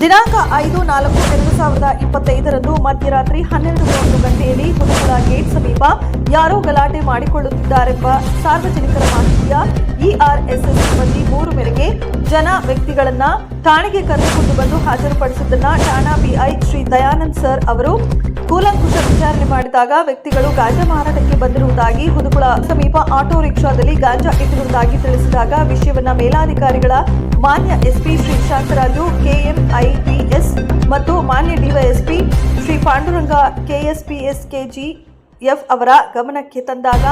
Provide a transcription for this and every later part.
ದಿನಾಂಕ ಐದು ನಾಲ್ಕು ಎರಡು ಸಾವಿರದ ಇಪ್ಪತ್ತೈದರಂದು ಮಧ್ಯರಾತ್ರಿ ಹನ್ನೆರಡು ಮೂವತ್ತು ಗಂಟೆಯಲ್ಲಿ ಹುಡುಗರ ಗೇಟ್ ಸಮೀಪ ಯಾರೋ ಗಲಾಟೆ ಮಾಡಿಕೊಳ್ಳುತ್ತಿದ್ದಾರೆಂಬ ಸಾರ್ವಜನಿಕರ ಮಾಹಿತಿಯ ಇಆರ್ಎಸ್ಎಸ್ ಸಿಬ್ಬಂದಿ ಮೂರು ಮೇರೆಗೆ ಜನ ವ್ಯಕ್ತಿಗಳನ್ನ ಠಾಣೆಗೆ ಕರೆದುಕೊಂಡು ಬಂದು ಹಾಜರುಪಡಿಸಿದ್ದನ್ನ ಠಾಣಾ ಬಿಐ ಶ್ರೀ ದಯಾನಂದ್ ಸರ್ ಅವರು ಕೂಲಂಕುಷ ವಿಚಾರಣೆ ಮಾಡಿದಾಗ ವ್ಯಕ್ತಿಗಳು ಗಾಂಜಾ ಮಾರಾಟಕ್ಕೆ ಬಂದಿರುವುದಾಗಿ ಹುದುಕುಳ ಸಮೀಪ ಆಟೋ ರಿಕ್ಷಾದಲ್ಲಿ ಗಾಂಜಾ ಇಟ್ಟಿರುವುದಾಗಿ ತಿಳಿಸಿದಾಗ ವಿಷಯವನ್ನ ಮೇಲಾಧಿಕಾರಿಗಳ ಮಾನ್ಯ SP Shri Shantaraju Panduranga KSPS KG F ಅವರ ಗಮನಕ್ಕೆ ತಂದಾಗ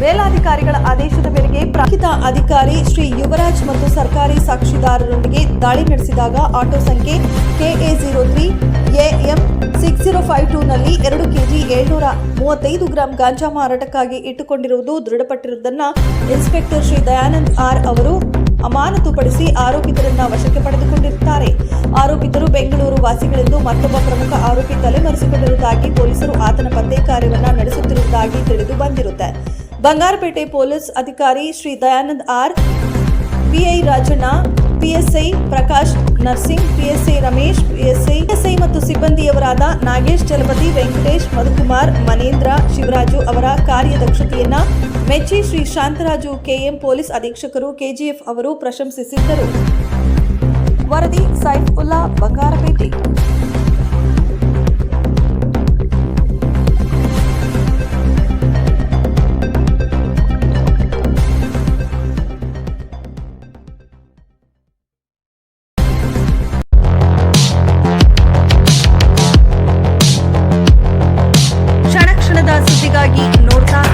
ಮೇಲಾಧಿಕಾರಿಗಳ ಆದೇಶದ ಮೇರೆಗೆ ಪ್ರಾಂಕಿತ ಅಧಿಕಾರಿ ಶ್ರೀ ಯುವರಾಜ್ ಮತ್ತು ಸರ್ಕಾರಿ ಸಾಕ್ಷಿದಾರರೊಂದಿಗೆ ದಾಳಿ ನಡೆಸಿದಾಗ ಆಟೋ ಸಂಖ್ಯೆ KA zero three AM six zero five ಟೂನಲ್ಲಿ ಎರಡು ಕೆಜಿ ಏಳ್ನೂರ ಮೂವತ್ತೈದು ಗ್ರಾಂ ಗಾಂಜಾ ಮಾರಾಟಕ್ಕಾಗಿ ಇಟ್ಟುಕೊಂಡಿರುವುದು ದೃಢಪಟ್ಟಿರುವುದನ್ನ ಇನ್ಸ್ಪೆಕ್ಟರ್ ಶ್ರೀ ದಯಾನಂದ್ ಆರ್ ಅವರು ಅಮಾನತುಪಡಿಸಿ ಆರೋಪಿತರನ್ನ ವಶಕ್ಕೆ ಪಡೆದುಕೊಂಡಿರುತ್ತಾರೆ. ವಾಸಿಗಳೆಂದು ಮತ್ತೊಬ್ಬ ಪ್ರಮುಖ ಆರೋಪಿ ತಲೆಮರೆಸಿಕೊಂಡಿರುವುದಾಗಿ ಪೊಲೀಸರು ಆತನ ಪತ್ತೆ ಕಾರ್ಯವನ್ನು ನಡೆಸುತ್ತಿರುವುದಾಗಿ ತಿಳಿದು ಬಂದಿರುತ್ತೆ. ಬಂಗಾರಪೇಟೆ ಪೊಲೀಸ್ ಅಧಿಕಾರಿ Shri Dayanand R PI Rajanna, PSI Prakash Narsing, PSI Ramesh, PSI PSI ಮತ್ತು ಸಿಬ್ಬಂದಿಯವರಾದ ನಾಗೇಶ್, ಚಲಪತಿ, ವೆಂಕಟೇಶ್, ಮಧುಕುಮಾರ್, ಮನೇಂದ್ರ, ಶಿವರಾಜು ಅವರ ಕಾರ್ಯದಕ್ಷತೆಯನ್ನ ಮೆಚ್ಚಿ ಶ್ರೀ ಶಾಂತರಾಜು ಕೆಎಂ ಪೊಲೀಸ್ ಅಧೀಕ್ಷಕರು ಕೆಜಿಎಫ್ ಅವರು ಪ್ರಶಂಸಿಸಿದ್ದರು. ವರದಿ ಸೈಫ್ ಉಲ್ಲಾ ಬಂಗಾರಪೇಟೆ norte